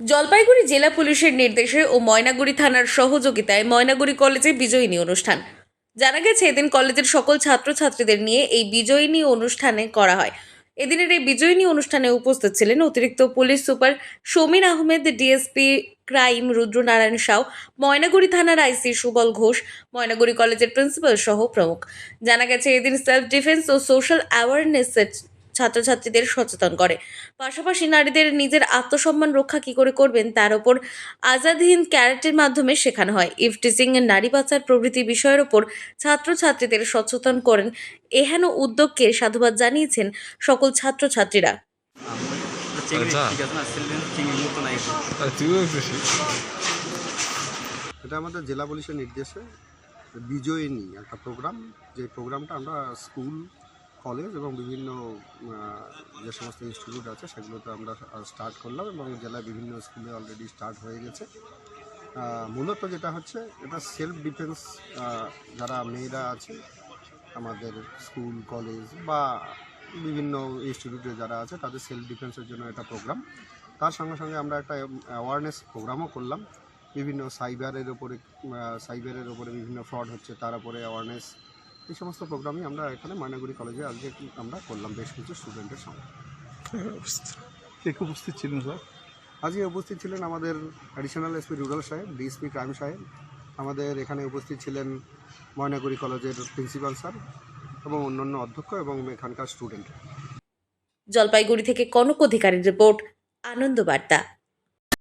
জলপাইগুড়ি জেলা পুলিশের নির্দেশে ও ময়নাগুড়ি থানার সহযোগিতায় ময়নাগুড়ি কলেজে বিজয়িনী অনুষ্ঠান। জানা গেছে, এদিন কলেজের সকল ছাত্রছাত্রীদের নিয়ে এই বিজয়িনী অনুষ্ঠানে করা হয়। এদিনের এই বিজয়িনী অনুষ্ঠানে উপস্থিত ছিলেন অতিরিক্ত police super Samir Ahmed, DSP crime Rudranarayan Sau, Maynaguri থানার আইসি সুবল ঘোষ, ময়নাগুড়ি কলেজের প্রিন্সিপাল সহ প্রমুখ। জানা গেছে, এদিন সেলফ ডিফেন্স ও সোশ্যাল অ্যাওয়ারনেস ছাত্রছাত্রীদের সচেতন করে। পাশাপাশি নারীদের নিজের আত্মসম্মান রক্ষা কী করে করবেন তার ওপর আজাদ হিন্দ ক্যারেটের মাধ্যমে শেখানো হয়। ইফটিসিং নারী পাচার প্রভৃতি বিষয়ের ওপর ছাত্রছাত্রীদের সচেতন করেন এহেন উদ্যোগকে সাধুবাদ জানিয়েছেন সকল ছাত্রছাত্রীরা। আচ্ছা। এটা আমাদের জেলা পুলিশের নির্দেশে। বিজয়িনী একটা প্রোগ্রাম যে প্রোগ্রামটা আমরা স্কুল কলেজ এবং বিভিন্ন যে সমস্ত ইনস্টিটিউট আছে, সেগুলোতে আমরা স্টার্ট করলাম এবং জেলায় বিভিন্ন স্কুলে অলরেডি স্টার্ট হয়ে গেছে। মূলত যেটা হচ্ছে, এটা সেলফ ডিফেন্স যারা মেয়েরা আছে, আমাদের স্কুল কলেজ বা বিভিন্ন ইনস্টিটিউটে যারা আছে, তাদের সেলফ ডিফেন্সের জন্য একটা প্রোগ্রাম তার সঙ্গে সঙ্গে আমরা একটা অ্যাওয়ারনেস প্রোগ্রামও করলাম। বিভিন্ন সাইবারের ওপরে সাইবারের ওপরে বিভিন্ন ফ্রড হচ্ছে, তার উপরে অ্যাওয়ারনেস এই সমস্ত প্রোগ্রামই আমরা এখানে ময়নাগুড়ি কলেজে আজকে আমরা করলাম বেশ কিছু স্টুডেন্টের সঙ্গে। কে কে উপস্থিত ছিলেন স্যার? আজকে উপস্থিত ছিলেন আমাদের অ্যাডিশনাল এসপি রুরাল সাহেব ডিএসপি ক্রাইম সাহেব আমাদের এখানে উপস্থিত ছিলেন ময়নাগুড়ি কলেজের প্রিন্সিপাল স্যার এবং অন্যান্য অধ্যক্ষ এবং এখানকার স্টুডেন্ট জলপাইগুড়ি থেকে কনক অধিকারীর রিপোর্ট আনন্দ বার্তা।